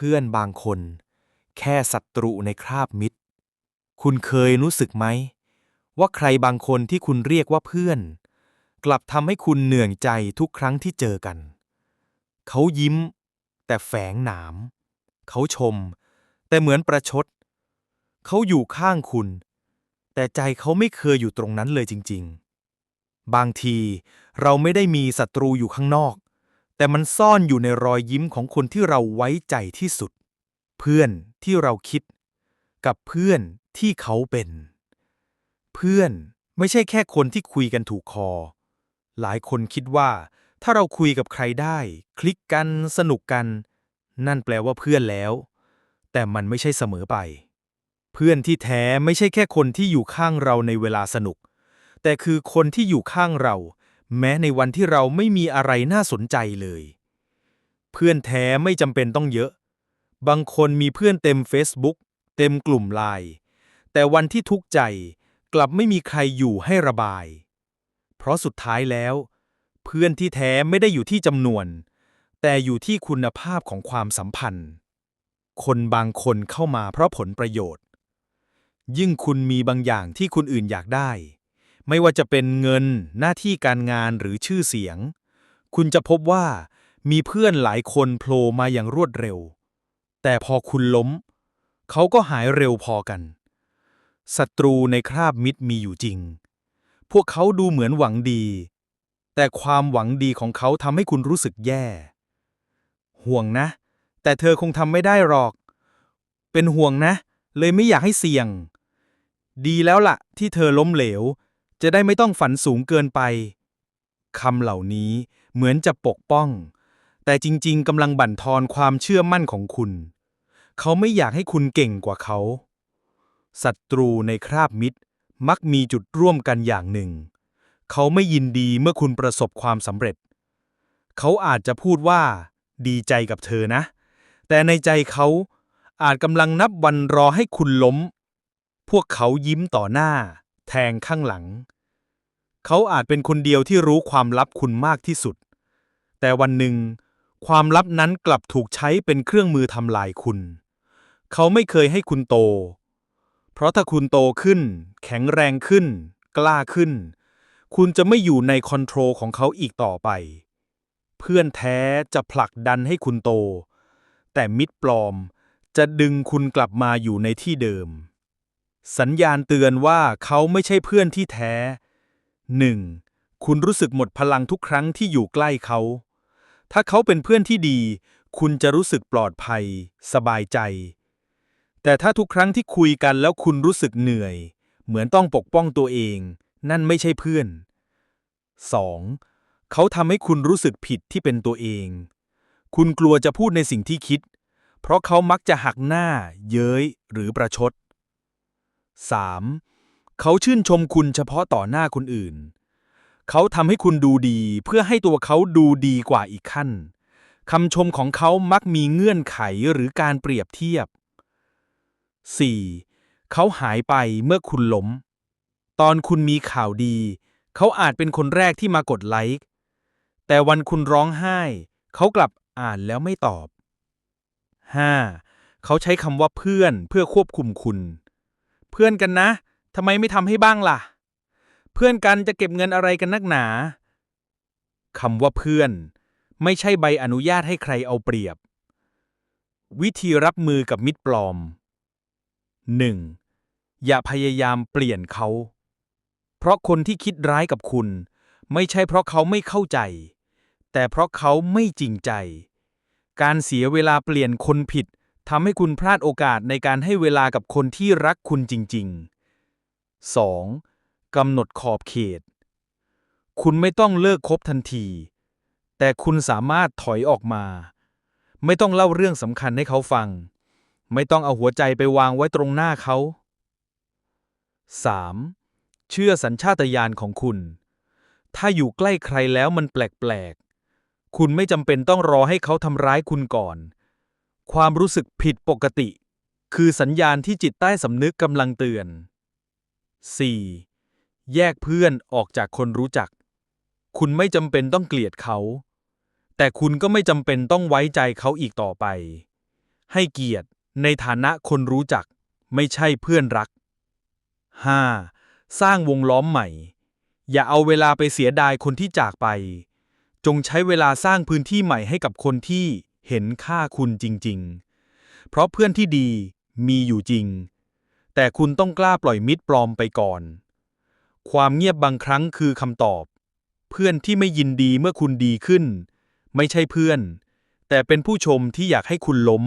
พื่อนบางคน แค่ศัตรูในคราบมิตร คุณเคยรู้สึกไหม ว่าใครบางคนที่คุณเรียกว่าเพื่อน กลับทำให้คุณเหนื่อยใจทุกครั้งที่เจอกัน เขายิ้ม แต่แฝงหนาม เขาชม แต่เหมือนประชด เขาอยู่ข้างคุณ แต่ใจเขาไม่เคยอยู่ตรงนั้นเลยจริง ๆ บางทีเราไม่ได้มีศัตรูอยู่ข้างนอก แต่มันซ่อนอยู่ในรอยยิ้มของคนที่เราไว้ใจที่สุด เพื่อนที่เราคิด กับเพื่อนที่เขาเป็น เพื่อนไม่ใช่แค่คนที่คุยกันถูกคอ หลายคนคิดว่า ถ้าเราคุยกับใครได้ คลิกกันสนุกกัน นั่นแปลว่าเพื่อนแล้ว แต่มันไม่ใช่เสมอไป เพื่อนที่แท้ไม่ใช่แค่คนที่อยู่ข้างเราในเวลาสนุก แต่คือคนที่อยู่ข้างเรา แม้ในวันที่เราไม่มีอะไรน่าสนใจเลย เพื่อนแท้ไม่จำเป็นต้องเยอะ บางคนมีเพื่อนเต็ม Facebook เต็มกลุ่มไลน์แต่วันที่ทุกข์ใจกลับไม่มีใครอยู่ให้ระบาย เพราะสุดท้ายแล้ว เพื่อนที่แท้ไม่ได้อยู่ที่จำนวน แต่อยู่ที่คุณภาพของความสัมพันธ์ คนบางคนเข้ามาเพราะผลประโยชน์ ยิ่งคุณมีบางอย่างที่คนอื่นอยากได้ ไม่ว่าจะเป็นเงินหน้าที่การงานหรือชื่อเสียง คุณจะพบว่ามีเพื่อนหลายคนโผล่มาอย่างรวดเร็ว แต่พอคุณล้ม เขาก็หายเร็วพอกันศัตรูในคราบมิตรมีอยู่จริง พวกเขาดูเหมือนหวังดี แต่ความหวังดีของเขาทำให้คุณรู้สึกแย่ ห่วงนะ แต่เธอคงทำไม่ได้หรอก เป็นห่วงนะ เลยไม่อยากให้เสี่ยง ดีแล้วล่ะ ที่เธอล้มเหลว จะได้ไม่ต้องฝันสูงเกินไปคำเหล่านี้เหมือนจะปกป้อง แต่จริงๆกำลังบั่นทอนความเชื่อมั่นของคุณ เขาไม่อยากให้คุณเก่งกว่าเขาศัตรูในคราบมิตร มักมีจุดร่วมกันอย่างหนึ่ง เขาไม่ยินดีเมื่อคุณประสบความสำเร็จ เขาอาจจะพูดว่า ดีใจกับเธอนะ แต่ในใจเขาอาจกำลังนับวันรอให้คุณล้ม พวกเขายิ้มต่อหน้า แทงข้างหลัง เขาอาจเป็นคนเดียวที่รู้ความลับคุณมากที่สุด แต่วันหนึ่ง ความลับนั้นกลับถูกใช้เป็นเครื่องมือทำลายคุณ เขาไม่เคยให้คุณโต เพราะถ้าคุณโตขึ้น แข็งแรงขึ้น กล้าขึ้น คุณจะไม่อยู่ในคอนโทรลของเขาอีกต่อไป เพื่อนแท้จะผลักดันให้คุณโต แต่มิตรปลอมจะดึงคุณกลับมาอยู่ในที่เดิม สัญญาณเตือนว่าเขาไม่ใช่เพื่อนที่แท้ 1. คุณรู้สึกหมดพลังทุกครั้งที่อยู่ใกล้เขา ถ้าเขาเป็นเพื่อนที่ดี คุณจะรู้สึกปลอดภัย สบายใจ แต่ถ้าทุกครั้งที่คุยกันแล้วคุณรู้สึกเหนื่อย เหมือนต้องปกป้องตัวเอง นั่นไม่ใช่เพื่อน 2. เขาทำให้คุณรู้สึกผิดที่เป็นตัวเอง คุณกลัวจะพูดในสิ่งที่คิด เพราะเขามักจะหักหน้า เย้ย หรือประชด 3. เขาชื่นชมคุณเฉพาะต่อหน้าคนอื่น เขาทำให้คุณดูดีเพื่อให้ตัวเขาดูดีกว่าอีกขั้นคำชมของเขามักมีเงื่อนไขหรือการเปรียบเทียบ 4. เขาหายไปเมื่อคุณล้ม ตอนคุณมีข่าวดี เขาอาจเป็นคนแรกที่มากดไลค์ แต่วันคุณร้องไห้ เขากลับอ่านแล้วไม่ตอบ 5. เขาใช้คำว่าเพื่อนเพื่อควบคุมคุณ เพื่อนกันนะทำไมไม่ทำให้บ้างล่ะ เพื่อนกันจะเก็บเงินอะไรกันนักหนาคำว่าเพื่อน ไม่ใช่ใบอนุญาตให้ใครเอาเปรียบ วิธีรับมือกับมิตรปลอม 1. อย่าพยายามเปลี่ยนเขา เพราะคนที่คิดร้ายกับคุณ ไม่ใช่เพราะเขาไม่เข้าใจ แต่เพราะเขาไม่จริงใจ การเสียเวลาเปลี่ยนคนผิด ทำให้คุณพลาดโอกาสในการให้เวลากับคนที่รักคุณจริง ๆ 2. กำหนดขอบเขต คุณไม่ต้องเลิกคบทันที แต่คุณสามารถถอยออกมา ไม่ต้องเล่าเรื่องสำคัญให้เขาฟัง ไม่ต้องเอาหัวใจไปวางไว้ตรงหน้าเขา 3. เชื่อสัญชาตญาณของคุณ ถ้าอยู่ใกล้ใครแล้วมันแปลกๆ คุณไม่จำเป็นต้องรอให้เขาทำร้ายคุณก่อน ความรู้สึกผิดปกติ คือสัญญาณที่จิตใต้สำนึกกำลังเตือน 4. แยกเพื่อนออกจากคนรู้จัก คุณไม่จำเป็นต้องเกลียดเขา แต่คุณก็ไม่จำเป็นต้องไว้ใจเขาอีกต่อไป ให้เกียรติในฐานะคนรู้จัก ไม่ใช่เพื่อนรัก 5. สร้างวงล้อมใหม่ อย่าเอาเวลาไปเสียดายคนที่จากไป จงใช้เวลาสร้างพื้นที่ใหม่ให้กับคนที่ เห็นค่าคุณจริง ๆ เพราะเพื่อนที่ดีมีอยู่จริง แต่คุณต้องกล้าปล่อยมิตรปลอมไปก่อน ความเงียบบางครั้งคือคำตอบ เพื่อนที่ไม่ยินดีเมื่อคุณดีขึ้น ไม่ใช่เพื่อน แต่เป็นผู้ชมที่อยากให้คุณล้ม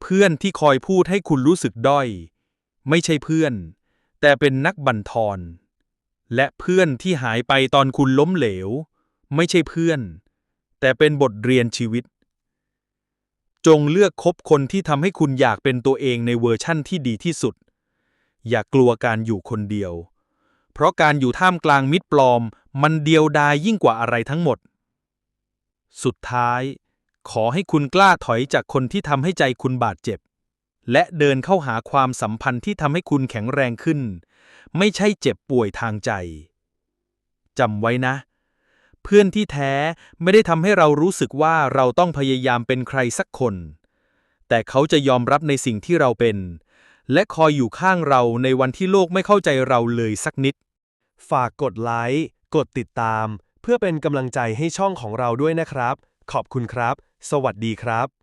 เพื่อนที่คอยพูดให้คุณรู้สึกด้อย ไม่ใช่เพื่อน แต่เป็นนักบั่นทอนและเพื่อนที่หายไปตอนคุณล้มเหลว ไม่ใช่เพื่อน แต่เป็นบทเรียนชีวิต จงเลือกคบคนที่ทำให้คุณอยากเป็นตัวเองในเวอร์ชั่นที่ดีที่สุด อย่ากลัวการอยู่คนเดียว เพราะการอยู่ท่ามกลางมิตรปลอม มันเดียวดายยิ่งกว่าอะไรทั้งหมด สุดท้าย ขอให้คุณกล้าถอยจากคนที่ทำให้ใจคุณบาดเจ็บ และเดินเข้าหาความสัมพันธ์ที่ทำให้คุณแข็งแรงขึ้น ไม่ใช่เจ็บป่วยทางใจจำไว้นะ เพื่อนที่แท้ไม่ได้ทำให้เรารู้สึกว่าเราต้องพยายามเป็นใครสักคน แต่เขาจะยอมรับในสิ่งที่เราเป็น และคอยอยู่ข้างเราในวันที่โลกไม่เข้าใจเราเลยสักนิด ฝากกดไลค์ กดติดตาม เพื่อเป็นกำลังใจให้ช่องของเราด้วยนะครับ ขอบคุณครับ สวัสดีครับ